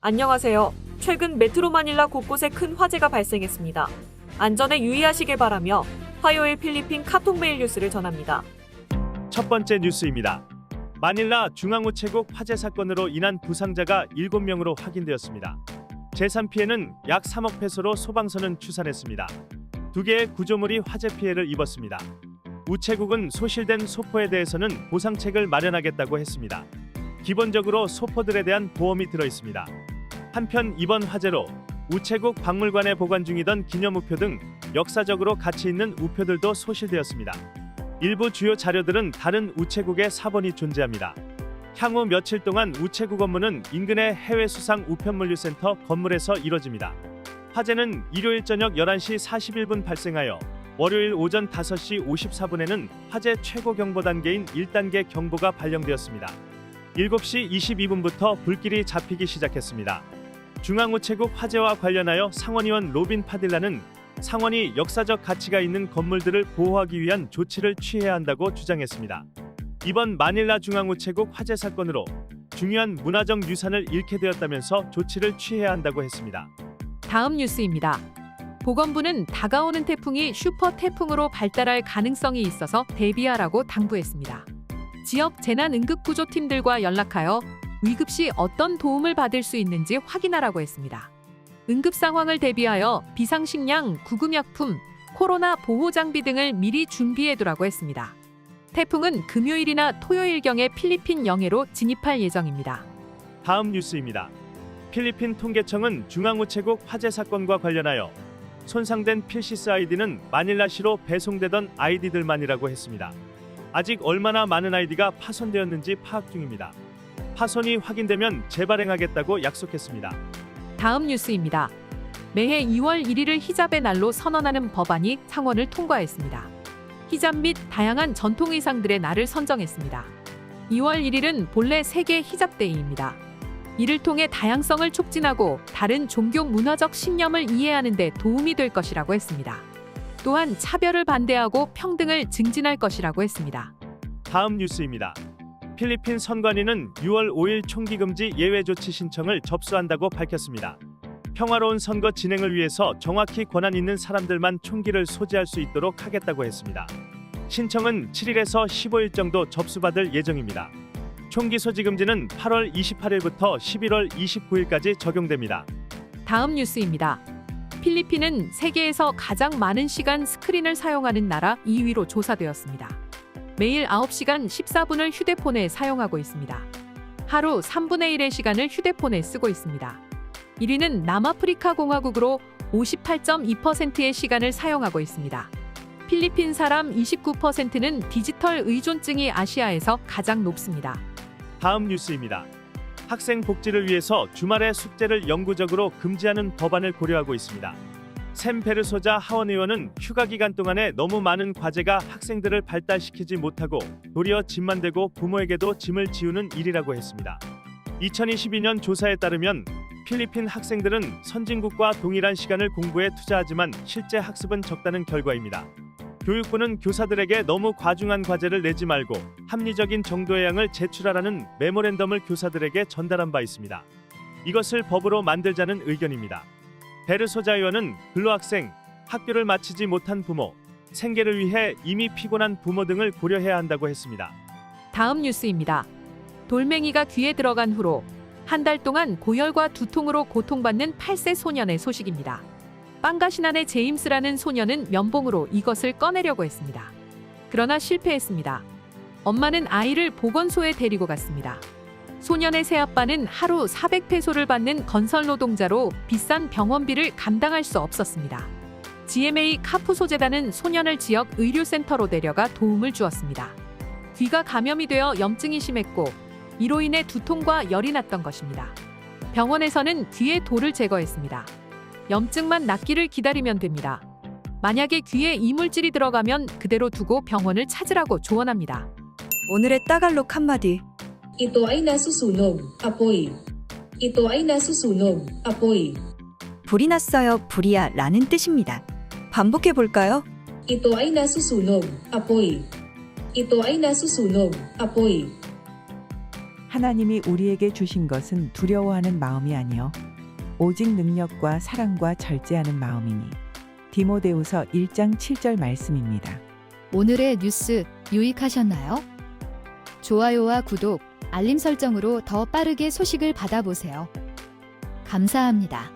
안녕하세요. 최근 메트로 마닐라 곳곳에 큰 화재가 발생했습니다. 안전에 유의하시길 바라며 화요일 필리핀 카톡 메일 뉴스를 전합니다. 첫 번째 뉴스입니다. 마닐라 중앙우체국 화재 사건으로 인한 부상자가 7명으로 확인되었습니다. 재산 피해는 약 3억 페소로 소방서는 추산했습니다. 두 개의 구조물이 화재 피해를 입었습니다. 우체국은 소실된 소포에 대해서는 보상책을 마련하겠다고 했습니다. 기본적으로 소포들에 대한 보험이 들어 있습니다. 한편 이번 화재로 우체국 박물관에 보관 중이던 기념 우표 등 역사적으로 가치 있는 우표들도 소실되었습니다. 일부 주요 자료들은 다른 우체국의 사본이 존재합니다. 향후 며칠 동안 우체국 업무는 인근의 해외 수상 우편물류센터 건물에서 이뤄집니다. 화재는 일요일 저녁 11시 41분 발생하여 월요일 오전 5시 54분에는 화재 최고 경보 단계인 1단계 경보가 발령되었습니다. 7시 22분부터 불길이 잡히기 시작했습니다. 중앙우체국 화재와 관련하여 상원의원 로빈 파딜라는 상원이 역사적 가치가 있는 건물들을 보호하기 위한 조치를 취해야 한다고 주장했습니다. 이번 마닐라 중앙우체국 화재 사건으로 중요한 문화적 유산을 잃게 되었다면서 조치를 취해야 한다고 했습니다. 다음 뉴스입니다. 보건부는 다가오는 태풍이 슈퍼 태풍으로 발달할 가능성이 있어서 대비하라고 당부했습니다. 지역 재난 응급 구조팀들과 연락하여 위급 시 어떤 도움을 받을 수 있는지 확인하라고 했습니다. 응급 상황을 대비하여 비상식량, 구급약품, 코로나 보호 장비 등을 미리 준비해 두라고 했습니다. 태풍은 금요일이나 토요일경에 필리핀 영해로 진입할 예정입니다. 다음 뉴스입니다. 필리핀 통계청은 중앙우체국 화재 사건과 관련하여 손상된 필시스 아이디는 마닐라시로 배송되던 아이디들만이라고 했습니다. 아직 얼마나 많은 아이디가 파손되었는지 파악 중입니다. 파손이 확인되면 재발행하겠다고 약속했습니다. 다음 뉴스입니다. 매해 2월 1일을 히잡의 날로 선언하는 법안이 상원을 통과했습니다. 히잡 및 다양한 전통 의상들의 날을 선정했습니다. 2월 1일은 본래 세계 히잡 데이입니다. 이를 통해 다양성을 촉진하고 다른 종교 문화적 신념을 이해하는 데 도움이 될 것이라고 했습니다. 또한 차별을 반대하고 평등을 증진할 것이라고 했습니다. 다음 뉴스입니다. 필리핀 선관위는 6월 5일 총기 금지 예외 조치 신청을 접수한다고 밝혔습니다. 평화로운 선거 진행을 위해서 정확히 권한 있는 사람들만 총기를 소지할 수 있도록 하겠다고 했습니다. 신청은 7일에서 15일 정도 접수받을 예정입니다. 총기 소지 금지는 8월 28일부터 11월 29일까지 적용됩니다. 다음 뉴스입니다. 필리핀은 세계에서 가장 많은 시간 스크린을 사용하는 나라 2위로 조사되었습니다. 매일 9시간 14분을 휴대폰에 사용하고 있습니다. 하루 3분의 1의 시간을 휴대폰에 쓰고 있습니다. 1위는 남아프리카 공화국으로 58.2%의 시간을 사용하고 있습니다. 필리핀 사람 29%는 디지털 의존증이 아시아에서 가장 높습니다. 다음 뉴스입니다. 학생 복지를 위해서 주말에 숙제를 영구적으로 금지하는 법안을 고려하고 있습니다. 샘 베르소자 하원 의원은 휴가 기간 동안에 너무 많은 과제가 학생들을 발달시키지 못하고 도리어 짐만 되고 부모에게도 짐을 지우는 일이라고 했습니다. 2022년 조사에 따르면 필리핀 학생들은 선진국과 동일한 시간을 공부에 투자하지만 실제 학습은 적다는 결과입니다. 교육부는 교사들에게 너무 과중한 과제를 내지 말고 합리적인 정도의 양을 제출하라는 메모랜덤을 교사들에게 전달한 바 있습니다. 이것을 법으로 만들자는 의견입니다. 베르소자 의원은 근로학생, 학교를 마치지 못한 부모, 생계를 위해 이미 피곤한 부모 등을 고려해야 한다고 했습니다. 다음 뉴스입니다. 돌멩이가 귀에 들어간 후로 한 달 동안 고열과 두통으로 고통받는 8세 소년의 소식입니다. 빵가 신안의 제임스라는 소년은 면봉으로 이것을 꺼내려고 했습니다. 그러나 실패했습니다. 엄마는 아이를 보건소에 데리고 갔습니다. 소년의 새아빠는 하루 400페소를 받는 건설 노동자로 비싼 병원비를 감당할 수 없었습니다. GMA 카푸소 재단은 소년을 지역 의료센터로 데려가 도움을 주었습니다. 귀가 감염이 되어 염증이 심했고 이로 인해 두통과 열이 났던 것입니다. 병원에서는 귀의 돌을 제거했습니다. 염증만 낫기를 기다리면 됩니다. 만약에 귀에 이물질이 들어가면 그대로 두고 병원을 찾으라고 조언합니다. 오늘의 따갈록 한마디. Ito ay nasusunog, apoy. Ito ay nasusunog, apoy. 불이 났어요, 불이야 라는 뜻입니다. 반복해 볼까요? Ito ay nasusunog, apoy. Ito ay nasusunog, apoy. 하나님이 우리에게 주신 것은 두려워하는 마음이 아니요 오직 능력과 사랑과 절제하는 마음이니 디모데후서 1장 7절 말씀입니다. 오늘의 뉴스 유익하셨나요? 좋아요와 구독, 알림 설정으로 더 빠르게 소식을 받아보세요. 감사합니다.